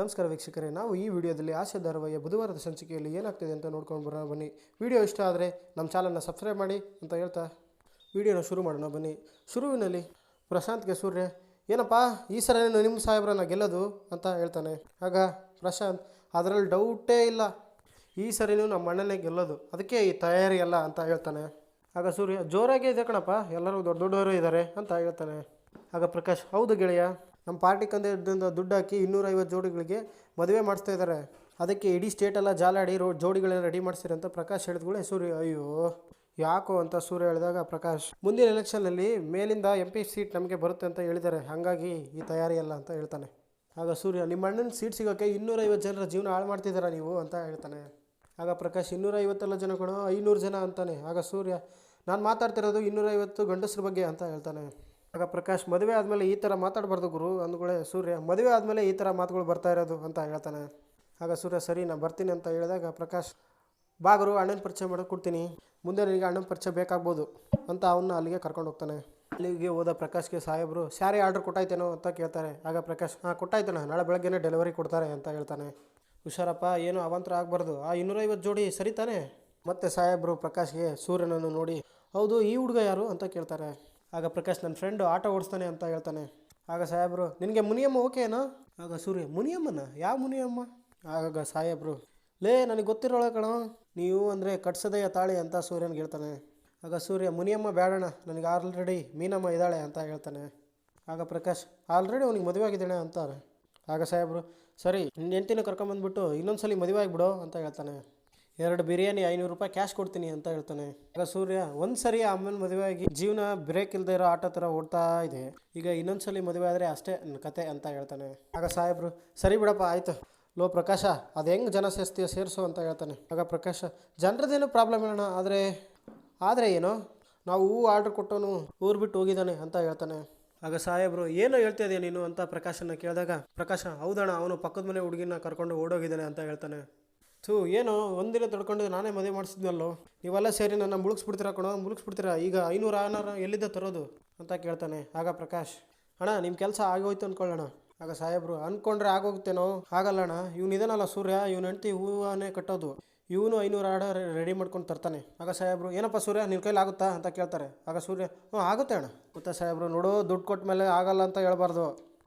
ನಮಸ್ಕಾರ ವೀಕ್ಷಕರೇ, ನಾವು ಈ ವಿಡಿಯೋದಲ್ಲಿ ಆಸೆ ಧಾರಾವಾಹಿಯ ಬುಧವಾರದ ಸಂಚಿಕೆಯಲ್ಲಿ ಏನಾಗ್ತಿದೆ ಅಂತ ನೋಡ್ಕೊಂಡು ಬರೋಣ ಬನ್ನಿ. ವಿಡಿಯೋ ಇಷ್ಟ ಆದರೆ ನಮ್ಮ ಚಾನಲ್ನ ಸಬ್ಸ್ಕ್ರೈಬ್ ಮಾಡಿ ಅಂತ ಹೇಳ್ತಾ ವಿಡಿಯೋನ ಶುರು ಮಾಡೋಣ ಬನ್ನಿ. ಶುರುವಿನಲ್ಲಿ ಪ್ರಶಾಂತ್ಗೆ ಸೂರ್ಯ ಏನಪ್ಪ, ಈ ಸಲ ನಿಮ್ಮ ಸಾಹೇಬ್ರನ್ನ ಗೆಲ್ಲೋದು ಅಂತ ಹೇಳ್ತಾನೆ. ಆಗ ಪ್ರಶಾಂತ್, ಅದರಲ್ಲಿ ಡೌಟೇ ಇಲ್ಲ. ಈ ಸರಿನೂ ನಮ್ಮ ಅಣ್ಣನೇ ಗೆಲ್ಲೋದು. ಅದಕ್ಕೆ ಈ ತಯಾರಿ ಅಲ್ಲ ಅಂತ ಹೇಳ್ತಾನೆ. ಆಗ ಸೂರ್ಯ, ಜೋರಾಗೇ ಇದೆ ಕಣಪ್ಪ, ಎಲ್ಲರೂ ದೊಡ್ಡ ದೊಡ್ಡವರು ಇದ್ದಾರೆ ಅಂತ ಹೇಳ್ತಾನೆ. ಆಗ ಪ್ರಕಾಶ್, ಹೌದು ಗೆಳೆಯ ನಮ್ಮ ಪಾರ್ಟಿ ಕಂದಿಂದ ದುಡ್ಡು ಹಾಕಿ ಇನ್ನೂರೈವತ್ತು ಜೋಡಿಗಳಿಗೆ ಮದುವೆ ಮಾಡಿಸ್ತಾ ಇದ್ದಾರೆ. ಅದಕ್ಕೆ ಇಡೀ ಸ್ಟೇಟೆಲ್ಲ ಜಾಲಾಡಿ ರೋ ಜೋಡಿಗಳೆಲ್ಲ ರೆಡಿ ಮಾಡಿಸಿರಿ ಅಂತ ಪ್ರಕಾಶ್ ಹೇಳಿದ್ಗಳೇ ಸೂರ್ಯ, ಅಯ್ಯೋ, ಯಾಕೋ ಅಂತ ಸೂರ್ಯ ಹೇಳಿದಾಗ ಪ್ರಕಾಶ್, ಮುಂದಿನ ಎಲೆಕ್ಷನ್ನಲ್ಲಿ ಮೇಲಿಂದ ಎಂ ಪಿ ಸೀಟ್ ನಮಗೆ ಬರುತ್ತೆ ಅಂತ ಹೇಳಿದ್ದಾರೆ. ಹಾಗಾಗಿ ಈ ತಯಾರಿ ಅಲ್ಲ ಅಂತ ಹೇಳ್ತಾನೆ. ಆಗ ಸೂರ್ಯ, ನಿಮ್ಮ ಅಣ್ಣನ ಸೀಟ್ ಸಿಗೋಕ್ಕೆ ಇನ್ನೂರೈವತ್ತು ಜನರ ಜೀವನ ಹಾಳು ಮಾಡ್ತಿದ್ದೀರಾ ನೀವು ಅಂತ ಹೇಳ್ತಾನೆ. ಆಗ ಪ್ರಕಾಶ್, ಇನ್ನೂರೈವತ್ತೆಲ್ಲ ಜನ ಕಣೋ ಐನೂರು ಜನ ಅಂತಾನೆ. ಆಗ ಸೂರ್ಯ, ನಾನು ಮಾತಾಡ್ತಿರೋದು ಇನ್ನೂರೈವತ್ತು ಗಂಡಸ್ರ ಬಗ್ಗೆ ಅಂತ ಹೇಳ್ತಾನೆ. ಆಗ ಪ್ರಕಾಶ್, ಮದುವೆ ಆದಮೇಲೆ ಈ ಥರ ಮಾತಾಡಬಾರ್ದು ಗುರು ಅಂದ್ಗಳೇ ಸೂರ್ಯ. ಮದುವೆ ಆದಮೇಲೆ ಈ ಥರ ಮಾತುಗಳು ಬರ್ತಾ ಇರೋದು ಅಂತ ಹೇಳ್ತಾನೆ. ಆಗ ಸೂರ್ಯ, ಸರಿ ನಾನು ಬರ್ತೀನಿ ಅಂತ ಹೇಳಿದಾಗ ಪ್ರಕಾಶ್ ಬಾಗರು ಅಣ್ಣನ ಪರಿಚಯ ಮಾಡೋಕೆ ಕೊಡ್ತೀನಿ. ಮುಂದೆ ನನಗೆ ಅಣ್ಣನ ಪರಿಚಯ ಬೇಕಾಗ್ಬೋದು ಅಂತ ಅವನ್ನ ಅಲ್ಲಿಗೆ ಕರ್ಕೊಂಡು ಹೋಗ್ತಾನೆ. ಅಲ್ಲಿಗೆ ಹೋದ ಪ್ರಕಾಶ್ಗೆ ಸಾಹೇಬರು, ಸ್ಯಾರಿ ಆರ್ಡ್ರ್ ಕೊಟ್ಟಾಯ್ತೇನೋ ಅಂತ ಕೇಳ್ತಾರೆ. ಆಗ ಪ್ರಕಾಶ್, ಹಾಂ ಕೊಟ್ಟಾಯ್ತಣ್ಣ ನಾಳೆ ಬೆಳಗ್ಗೆನೇ ಡೆಲಿವರಿ ಕೊಡ್ತಾರೆ ಅಂತ ಹೇಳ್ತಾನೆ. ಹುಷಾರಪ್ಪ, ಏನು ಅವಾಂತರ ಆಗಬಾರ್ದು. ಆ ಇನ್ನೂರೈವತ್ತು ಜೋಡಿ ಸರಿ ತಾನೆ ಮತ್ತೆ ಸಾಹೇಬರು ಪ್ರಕಾಶ್ಗೆ ಸೂರ್ಯನನ್ನು ನೋಡಿ, ಹೌದು, ಈ ಹುಡುಗ ಯಾರು? ಅಂತ ಕೇಳ್ತಾರೆ. ಆಗ ಪ್ರಕಾಶ್ ನನ್ನ ಫ್ರೆಂಡು ಆಟೋ ಓಡಿಸ್ತಾನೆ ಅಂತ ಹೇಳ್ತಾನೆ. ಆಗ ಸಾಹೇಬರು, ನಿನಗೆ ಮುನಿಯಮ್ಮ ಓಕೆನಾ ಆಗ ಸೂರ್ಯ, ಮುನಿಯಮ್ಮನ? ಯಾವ ಮುನಿಯಮ್ಮ? ಆಗ ಸಾಹೇಬರು, ಲೇ, ನನಗೆ ಗೊತ್ತಿರೋಳ ಕಣ, ನೀವು ಅಂದರೆ ಕಟ್ಸದೆಯ ತಾಳಿ ಅಂತ ಸೂರ್ಯನಿಗೆ ಹೇಳ್ತಾನೆ. ಆಗ ಸೂರ್ಯ, ಮುನಿಯಮ್ಮ ಬೇಡಣ ನನಗೆ ಆಲ್ರೆಡಿ ಮೀನಮ್ಮ ಇದ್ದಾಳೆ ಅಂತ ಹೇಳ್ತಾನೆ. ಆಗ ಪ್ರಕಾಶ್ ಆಲ್ರೆಡಿ ಅವ್ನಿಗೆ ಮದುವೆ ಆಗಿದ್ದಾಳೆ ಅಂತಾರೆ. ಆಗ ಸಾಹೇಬರು, ಸರಿ ನಿನ್ನ ಹೆಂಡ್ತಿನ ಕರ್ಕೊಂಬಂದ್ಬಿಟ್ಟು ಇನ್ನೊಂದ್ಸಲಿ ಮದುವೆ ಆಗಿಬಿಡು ಅಂತ ಹೇಳ್ತಾನೆ. ಎರಡು ಬಿರಿಯಾನಿ ಐನೂರು ರೂಪಾಯಿ ಕ್ಯಾಶ್ ಕೊಡ್ತೀನಿ ಅಂತ ಹೇಳ್ತಾನೆ. ಆಗ ಸೂರ್ಯ, ಒಂದ್ಸರಿ ಆಮೇಲೆ ಮದುವೆ ಆಗಿ ಜೀವನ ಬ್ರೇಕ್ ಇಲ್ಲದೆ ಇರೋ ಆಟೋ ಥರ ಓಡ್ತಾ ಇದೆ. ಈಗ ಇನ್ನೊಂದ್ಸಲಿ ಮದುವೆ ಆದರೆ ಅಷ್ಟೇ ನನ್ನ ಕತೆ ಅಂತ ಹೇಳ್ತಾನೆ. ಆಗ ಸಾಹೇಬ್ರು, ಸರಿ ಬಿಡಪ್ಪ, ಆಯಿತು. ಲೋ ಪ್ರಕಾಶ, ಅದು ಹೆಂಗೆ ಜನ ಸೇರಿಸು ಅಂತ ಹೇಳ್ತಾನೆ. ಆಗ ಪ್ರಕಾಶ, ಜನರದೇನು ಪ್ರಾಬ್ಲಮ್ ಇರೋಣ ಆದರೆ ಆದರೆ ಏನೋ? ನಾವು ಹೂ ಆರ್ಡ್ರ್ ಕೊಟ್ಟವನು ಊರು ಬಿಟ್ಟು ಹೋಗಿದ್ದಾನೆ ಅಂತ ಹೇಳ್ತಾನೆ. ಆಗ ಸಾಹೇಬರು, ಏನೋ ಹೇಳ್ತಾ ಇದೆಯಾ ನೀನು? ಅಂತ ಪ್ರಕಾಶನ ಕೇಳಿದಾಗ, ಪ್ರಕಾಶ, ಹೌದಣ್ಣ, ಅವನು ಪಕ್ಕದ ಮನೆ ಹುಡುಗಿನ ಕರ್ಕೊಂಡು ಓಡೋಗಿದ್ದಾನೆ ಅಂತ ಹೇಳ್ತಾನೆ. ಥೂ, ಏನೋ ಒಂದಿನ ತಡ್ಕೊಂಡು ನಾನೇ ಮದುವೆ ಮಾಡಿಸಿದ್ನಲ್ಲೋ? ನೀವೆಲ್ಲ ಸೇರಿ ನನ್ನ ಮುಳುಗಿಸ್ಬಿಡ್ತೀರಾ ಕಣೋ? ಮುಳುಗಿಸ್ಬಿಡ್ತೀರಾ? ಈಗ ಐನೂರು ಆನಾರ ಎಲ್ಲಿದ್ದ ತರೋದು? ಅಂತ ಕೇಳ್ತಾನೆ. ಆಗ ಪ್ರಕಾಶ್, ಅಣ್ಣ ನಿಮ್ಮ ಕೆಲಸ ಆಗೋಯ್ತು ಅಂದ್ಕೊಳ್ಳೋಣ ಆಗ ಸಾಹೇಬರು ಅಂದ್ಕೊಂಡ್ರೆ ಆಗೋಗ್ತೇನೋ? ಆಗಲ್ಲಣ್ಣ ಇವ್ನು ಇದನ್ನಲ್ಲ ಸೂರ್ಯ. ಇವ್ನ ಹೆಂಡ್ತಿ ಹೂವನ್ನೇ ಕಟ್ಟೋದು. ಇವನು ಐನೂರು ಆರ್ಡರ್ ರೆಡಿ ಮಾಡ್ಕೊಂಡು ತರ್ತಾನೆ. ಆಗ ಸಾಹೇಬರು, ಏನಪ್ಪ ಸೂರ್ಯ ನಿನ್ನ ಕೈಲಿ ಆಗುತ್ತಾ? ಅಂತ ಕೇಳ್ತಾರೆ. ಆಗ ಸೂರ್ಯ ಹ್ಞೂ ಆಗುತ್ತೆ ಅಣ್ಣ. ಗೊತ್ತಾ ಸಾಹೇಬರು, ನೋಡು, ದುಡ್ಡು ಕೊಟ್ಟ ಮೇಲೆ ಆಗಲ್ಲ ಅಂತ ಹೇಳ್ಬಾರ್ದು.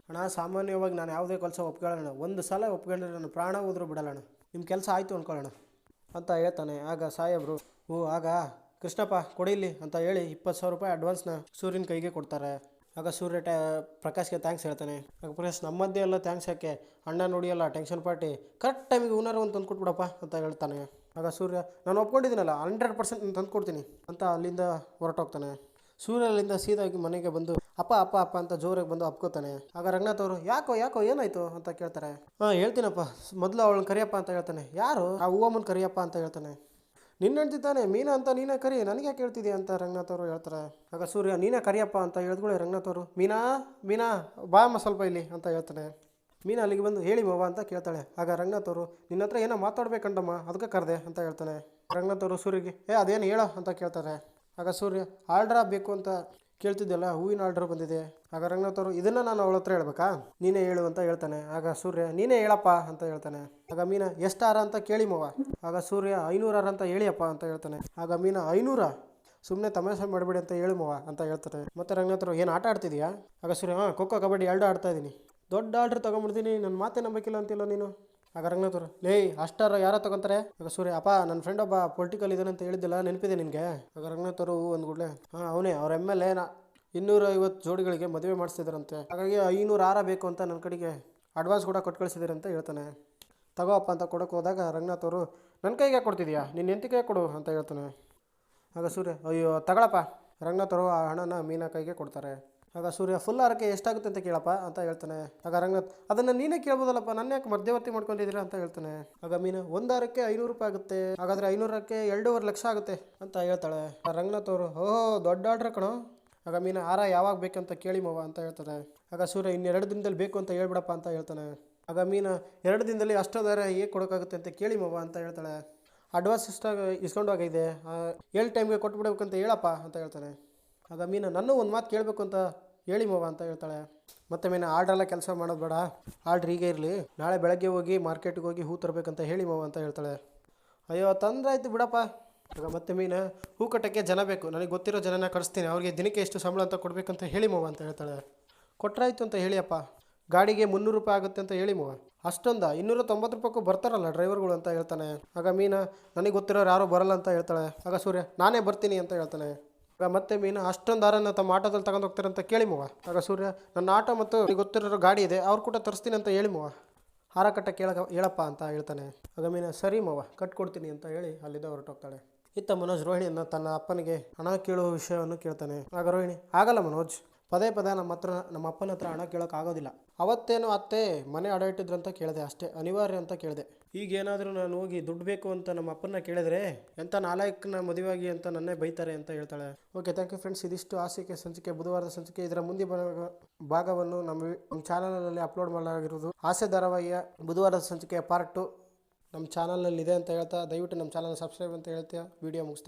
ಅಣ್ಣ, ಸಾಮಾನ್ಯವಾಗಿ ನಾನು ಯಾವುದೇ ಕೆಲಸ ಒಪ್ಕೊಳ್ಳೋಣ ಒಂದು ಸಲ ಒಪ್ಕೊಂಡ್ರೆ ನಾನು ಪ್ರಾಣ ಹೋದ್ರೂ ಬಿಡಲ್ಲಣ್ಣ ನಿಮ್ಮ ಕೆಲಸ ಆಯಿತು ಅಂದ್ಕೊಳ್ಳೋಣ ಅಂತ ಹೇಳ್ತಾನೆ. ಆಗ ಸಾಹೇಬ್ರು ಓ ಆಗ ಕೃಷ್ಣಪ್ಪ ಕೊಡಿಲಿ ಅಂತ ಹೇಳಿ ಇಪ್ಪತ್ತು ಸಾವಿರ ರೂಪಾಯಿ ಅಡ್ವಾನ್ಸ್ನ ಸೂರ್ಯನ ಕೈಗೆ ಕೊಡ್ತಾರೆ. ಆಗ ಸೂರ್ಯ ಟ್ಯಾ ಪ್ರಕಾಶ್ಗೆ ಥ್ಯಾಂಕ್ಸ್ ಹೇಳ್ತಾನೆ. ಆಗ ಪ್ರಕಾಶ್, ನಮ್ಮದ್ದೇ ಎಲ್ಲ ಥ್ಯಾಂಕ್ಸ್ ಯಾಕೆ? ಅಣ್ಣ ನೋಡಿಯಲ್ಲ ಟೆನ್ಷನ್ ಪಾರ್ಟಿ ಕರೆಕ್ಟ್ ಟೈಮಿಗೆ ಹೂನರ್ ಒಂದು ತಂದು ಕೊಟ್ಬಿಡಪ್ಪ ಅಂತ ಹೇಳ್ತಾನೆ. ಆಗ ಸೂರ್ಯ, ನಾನು ಒಪ್ಕೊಂಡಿದ್ದೀನಲ್ಲ ಹಂಡ್ರೆಡ್ ಪರ್ಸೆಂಟ್ ತಂದು ಕೊಡ್ತೀನಿ ಅಂತ ಅಲ್ಲಿಂದ ಹೊರಟೋಗ್ತಾನೆ. ಸೂರ್ಯ ಅಲ್ಲಿಂದ ಸೀದಾಗಿ ಮನೆಗೆ ಬಂದು, ಅಪ್ಪ ಅಪ್ಪ ಅಪ್ಪ ಅಂತ ಜೋರಾಗಿ ಬಂದು ಅಪ್ಕೋತಾನೆ. ಆಗ ರಂಗನಾಥ್ ಅವರು, ಯಾಕೋ ಯಾಕೋ, ಏನಾಯ್ತು? ಅಂತ ಕೇಳ್ತಾರೆ. ಹಾಂ, ಹೇಳ್ತೀನಪ್ಪ. ಮೊದಲು ಅವಳನ್ನ ಕರಿಯಪ್ಪ ಅಂತ ಹೇಳ್ತಾನೆ. ಯಾರು? ಆ ಹೂವಮ್ಮನ ಕರಿಯಪ್ಪ ಅಂತ ಹೇಳ್ತಾನೆ. ನಿನ್ನ ಹೇಳ್ತಿದ್ದಾನೆ ಮೀನಾ ಅಂತ ನೀನೇ ಕರಿ. ನನಗೆ ಹೇಳ್ತಿದ್ಯಾ? ಅಂತ ರಂಗನಾಥ್ ಅವರು ಹೇಳ್ತಾರೆ. ಆಗ ಸೂರ್ಯ, ನೀನೇ ಕರಿಯಪ್ಪ ಅಂತ ಹೇಳಿದ್ಕೊಳ್ಳಿ ರಂಗನಾಥ್ ಅವರು, ಮೀನಾ ಮೀನಾ, ಬಾ ಅಮ್ಮ ಸ್ವಲ್ಪ ಇಲ್ಲಿ ಅಂತ ಹೇಳ್ತಾನೆ. ಮೀನಾ ಅಲ್ಲಿಗೆ ಬಂದು, ಹೇಳಿ ಬಾಬಾ ಅಂತ ಕೇಳ್ತಾಳೆ. ಆಗ ರಂಗನಾಥ್ ಅವರು, ನಿನ್ನ ಹತ್ರ ಏನೋ ಮಾತಾಡ್ಬೇಕಂಡಮ್ಮ ಅದಕ್ಕೆ ಕರೆದೆ ಅಂತ ಹೇಳ್ತಾನೆ. ರಂಗನಾಥ್ ಅವರು ಸೂರ್ಯಗೆ, ಏ, ಅದೇನು ಹೇಳೋ? ಅಂತ ಕೇಳ್ತಾರೆ. ಆಗ ಸೂರ್ಯ, ಆರ್ಡ್ರ ಬೇಕು ಅಂತ ಕೇಳ್ತಿದ್ದೆಲ್ಲ ಹೂವಿನ ಆರ್ಡ್ರ್ ಬಂದಿದೆ. ಆಗ ರಂಗನಾಥ್ ಅವರು ಇದನ್ನು ನಾನು ಅವಳ ಹತ್ರ ಹೇಳ್ಬೇಕಾ? ನೀನೇ ಹೇಳು ಅಂತ ಹೇಳ್ತಾನೆ. ಆಗ ಸೂರ್ಯ, ನೀನೇ ಹೇಳಪ್ಪ ಅಂತ ಹೇಳ್ತಾನೆ. ಆಗ ಮೀನಾ, ಎಷ್ಟು ಆರ ಅಂತ ಕೇಳಿ ಮವ ಆಗ ಸೂರ್ಯ, ಐನೂರು ಆರ ಅಂತ ಹೇಳಿಯಪ್ಪ ಅಂತ ಹೇಳ್ತಾನೆ. ಆಗ ಮೀನಾ, ಐನೂರ? ಸುಮ್ಮನೆ ತಮಾಷೆ ಮಾಡಬೇಡಿ ಅಂತ ಹೇಳು ಮವ ಅಂತ ಹೇಳ್ತಾರೆ ಮತ್ತೆ ರಂಗನಾಥ್ ಅವರು ಏನು ಆಟ ಆಡ್ತಿದ್ಯಾ? ಆಗ ಸೂರ್ಯ, ಹಾಂ ಖೋಖೋ ಕಬಡ್ಡಿ, ಎರಡು ಆಡ್ತಾ ಇದ್ದೀನಿ ದೊಡ್ಡ ಆರ್ಡ್ರ್ ತೊಗೊಂಬಿಡ್ತೀನಿ ನನ್ನ ಮಾತೇ ನಂಬಕ್ಕಿಲ್ಲ ಅಂತಿಲ್ಲ ನೀನು. ಆಗ ರಂಗನಾಥವ್ರು ಲೇ ಅಷ್ಟಾರ ಯಾರೋ ತಗೊಂತಾರೆ? ಆಗ ಸೂರ್ಯ, ಅಪ್ಪ ನನ್ನ ಫ್ರೆಂಡ್ ಒಬ್ಬ ಪೊಲಿಟಿಕಲ್ ಇದ್ದಾನೆ ಅಂತ ಹೇಳಿದ್ದಿಲ್ಲ ನೆನಪಿದೆ ನಿನಗೆ? ಆಗ ರಂಗನಾಥರು ಒಂದು ಗುಡ್ಲೆ ಹಾಂ, ಅವನೇ, ಅವ್ರ ಎಂ ಎಲ್ ಎ ಇನ್ನೂರ ಐವತ್ತು ಜೋಡಿಗಳಿಗೆ ಮದುವೆ ಮಾಡಿಸ್ತಿದ್ದಾರಂತೆ ಹಾಗಾಗಿ ಐನೂರು ಆರ ಬೇಕು ಅಂತ ನನ್ನ ಕಡೆಗೆ ಅಡ್ವಾನ್ಸ್ ಕೂಡ ಕೊಟ್ಟು ಕಳಿಸಿದ್ದೀರಿ ಅಂತ ಹೇಳ್ತಾನೆ. ತಗೋಪ್ಪ ಅಂತ ಕೊಡೋಕೆ ಹೋದಾಗ ರಂಗನಾಥ್ ಅವರು ನನ್ನ ಕೈಗೆ ಕೊಡ್ತಿದ್ಯಾ? ನಿನ್ನ ಎಂತಿ ಕೈ ಕೊಡು, ಅಂತ ಹೇಳ್ತಾನೆ. ಆಗ ಸೂರ್ಯ, ಅಯ್ಯೋ, ತಗೊಳಪ್ಪ. ರಂಗನಾಥ್ ಅವರು ಆ ಹಣನ ಮೀನಾ ಕೈಗೆ ಕೊಡ್ತಾರೆ. ಆಗ ಸೂರ್ಯ, ಫುಲ್ ಹಾರಕ್ಕೆ ಎಷ್ಟಾಗುತ್ತೆ ಅಂತ ಕೇಳಪ್ಪ ಅಂತ ಹೇಳ್ತಾನೆ. ಆಗ ರಂಗನಾಥ್, ಅದನ್ನು ನೀನೇ ಕೇಳ್ಬೋದಲ್ಲಪ್ಪ, ನನ್ನ ಯಾಕೆ ಮಧ್ಯವರ್ತಿ ಮಾಡ್ಕೊಂಡಿದ್ದೀರಾ? ಅಂತ ಹೇಳ್ತಾನೆ. ಆಗ ಮೀನು ಒಂದು ಹಾರಕ್ಕೆ ಐನೂರು ರೂಪಾಯಿ ಆಗುತ್ತೆ, ಹಾಗಾದರೆ ಐನೂರಕ್ಕೆ ಎರಡೂವರೆ ಲಕ್ಷ ಆಗುತ್ತೆ ಅಂತ ಹೇಳ್ತಾಳೆ. ರಂಗನಾಥ್ ಅವರು, ಓಹೋ, ದೊಡ್ಡ ಆರ್ಡ್ರ್ ಕಣೋ. ಆಗ ಮೀನು ಹಾರ ಯಾವಾಗ ಬೇಕಂತ ಕೇಳಿ ಮವ ಅಂತ ಹೇಳ್ತಾರೆ ಆಗ ಸೂರ್ಯ, ಇನ್ನೆರಡು ದಿನದಲ್ಲಿ ಬೇಕು ಅಂತ ಹೇಳ್ಬಿಡಪ್ಪ ಅಂತ ಹೇಳ್ತಾನೆ. ಆಗ ಮೀನು, ಎರಡು ದಿನದಲ್ಲಿ ಅಷ್ಟೋದಾರ ಹೇಗೆ ಕೊಡೋಕ್ಕಾಗುತ್ತೆ ಅಂತ ಕೇಳಿ ಮವ ಅಂತ ಹೇಳ್ತಾಳೆ. ಅಡ್ವಾನ್ಸ್ ಇಷ್ಟಾಗ ಇಸ್ಕೊಂಡೋಗಿದೆ ಏಳು ಟೈಮ್ಗೆ ಕೊಟ್ಬಿಡ್ಬೇಕಂತ ಹೇಳಪ್ಪ ಅಂತ ಹೇಳ್ತಾನೆ. ಆಗ ಮೀನು, ನನ್ನೂ ಒಂದು ಮಾತು ಕೇಳಬೇಕು ಅಂತ ಹೇಳಿ ಮವ ಅಂತ ಹೇಳ್ತಾಳೆ. ಮತ್ತೆ ಮೀನು ಆರ್ಡ್ರೆಲ್ಲ ಕೆಲಸ ಮಾಡೋದು ಬೇಡ. ಆರ್ಡ್ರ್ ಹೀಗೆ ಇರಲಿ. ನಾಳೆ ಬೆಳಗ್ಗೆ ಹೋಗಿ ಮಾರ್ಕೆಟ್ಗೆ ಹೋಗಿ ಹೂ ತರಬೇಕಂತ ಹೇಳಿ ಮವ ಅಂತ ಹೇಳ್ತಾಳೆ. ಅಯ್ಯೋ ತಂದ್ರಾಯ್ತು ಬಿಡಪ್ಪ. ಆಗ ಮತ್ತೆ ಮೀನು, ಹೂ ಕಟ್ಟಕ್ಕೆ ಜನ ಬೇಕು. ನನಗೆ ಗೊತ್ತಿರೋ ಜನನ ಕಳಿಸ್ತೀನಿ. ಅವ್ರಿಗೆ ದಿನಕ್ಕೆ ಎಷ್ಟು ಸಂಬಳ ಅಂತ ಕೊಡಬೇಕಂತ ಹೇಳಿ ಮವ ಅಂತ ಹೇಳ್ತಾಳೆ. ಕೊಟ್ರಾಯ್ತು ಅಂತ ಹೇಳಿಯಪ್ಪ. ಗಾಡಿಗೆ ಮುನ್ನೂರು ರೂಪಾಯಿ ಆಗುತ್ತೆ ಅಂತ ಹೇಳಿ ಮವ ಅಷ್ಟೊಂದ? ಇನ್ನೂರ ತೊಂಬತ್ತು ರೂಪಾಯಿಗೂ ಬರ್ತಾರಲ್ಲ ಡ್ರೈವರ್ಗಳು, ಅಂತ ಹೇಳ್ತಾನೆ. ಆಗ ಮೀನ, ನನಗೆ ಗೊತ್ತಿರೋರು ಯಾರೂ ಬರಲ್ಲ, ಅಂತ ಹೇಳ್ತಾಳೆ. ಆಗ ಸೂರ್ಯ, ನಾನೇ ಬರ್ತೀನಿ, ಅಂತ ಹೇಳ್ತಾನೆ. ಮತ್ತೆ ಮೀನು ಅಷ್ಟೊಂದು ಹಾರನ್ನ ತಮ್ಮ ಆಟೋದಲ್ಲಿ ತಗೊಂಡು ಹೋಗ್ತಾರೆ ಅಂತ ಕೇಳಿ ಮವ ಆಗ ಸೂರ್ಯ, ನನ್ನ ಆಟೋ ಮತ್ತು ಗೊತ್ತಿರೋ ಗಾಡಿ ಇದೆ, ಅವ್ರು ಕೂಡ ತರಿಸ್ತೀನಿ ಅಂತ ಹೇಳಿ ಮವ ಹಾರ ಕಟ್ಟ ಕೇಳ ಹೇಳಪ್ಪ ಅಂತ ಹೇಳ್ತಾನೆ. ಆಗ ಮೀನು, ಸರಿ ಮವ ಕಟ್ಕೊಡ್ತೀನಿ ಅಂತ ಹೇಳಿ ಅಲ್ಲಿದ್ದ ಹೊರಟೋಗ್ತಾಳೆ ಇತ್ತ ಮನೋಜ್ ರೋಹಿಣಿಯನ್ನು ತನ್ನ ಅಪ್ಪನಿಗೆ ಹಣ ಕೇಳುವ ವಿಷಯವನ್ನು ಕೇಳ್ತಾನೆ. ಆಗ ರೋಹಿಣಿ, ಆಗಲ್ಲ ಮನೋಜ್, ಪದೇ ಪದೇ ನಮ್ಮ ಹತ್ರ, ನಮ್ಮ ಅಪ್ಪನ ಹತ್ರ ಹಣ ಕೇಳೋಕ್ಕಾಗೋದಿಲ್ಲ ಅವತ್ತೇನು ಅತ್ತೆ ಮನೆ ಅಡ ಅಂತ ಕೇಳಿದೆ ಅಷ್ಟೇ, ಅನಿವಾರ್ಯ ಅಂತ ಕೇಳಿದೆ. ಈಗ ಏನಾದರೂ ನಾನು ಹೋಗಿ ದುಡ್ಡು ಬೇಕು ಅಂತ ನಮ್ಮ ಅಪ್ಪನ ಕೇಳಿದ್ರೆ ಎಂಥ ನಾಲ್ಕನ ಮದುವೆಯಾಗಿ ಅಂತ ನನ್ನೇ ಬೈತಾರೆ ಅಂತ ಹೇಳ್ತಾಳೆ. ಓಕೆ ಥ್ಯಾಂಕ್ ಯು ಫ್ರೆಂಡ್ಸ್ ಇದಿಷ್ಟು ಆಸಿಕೆ ಸಂಚಿಕೆ, ಬುಧವಾರದ ಸಂಚಿಕೆ. ಇದರ ಮುಂದೆ ಭಾಗವನ್ನು ನಮ್ಮ ಚಾನಲಲ್ಲಿ ಅಪ್ಲೋಡ್ ಮಾಡಲಾಗಿರುವುದು ಆಸೆ ಧಾರಾವಾಹಿಯ ಬುಧವಾರದ ಸಂಚಿಕೆಯ ಪಾರ್ಟ್ ಟು ನಮ್ಮ ಚಾನಲ್ನಲ್ಲಿ ಇದೆ ಅಂತ ಹೇಳ್ತಾ, ದಯವಿಟ್ಟು ನಮ್ಮ ಚಾನಲ್ ಸಬ್ಸ್ಕ್ರೈಬ್ ಅಂತ ಹೇಳ್ತಾ ವಿಡಿಯೋ ಮುಗಿಸ್ತಾ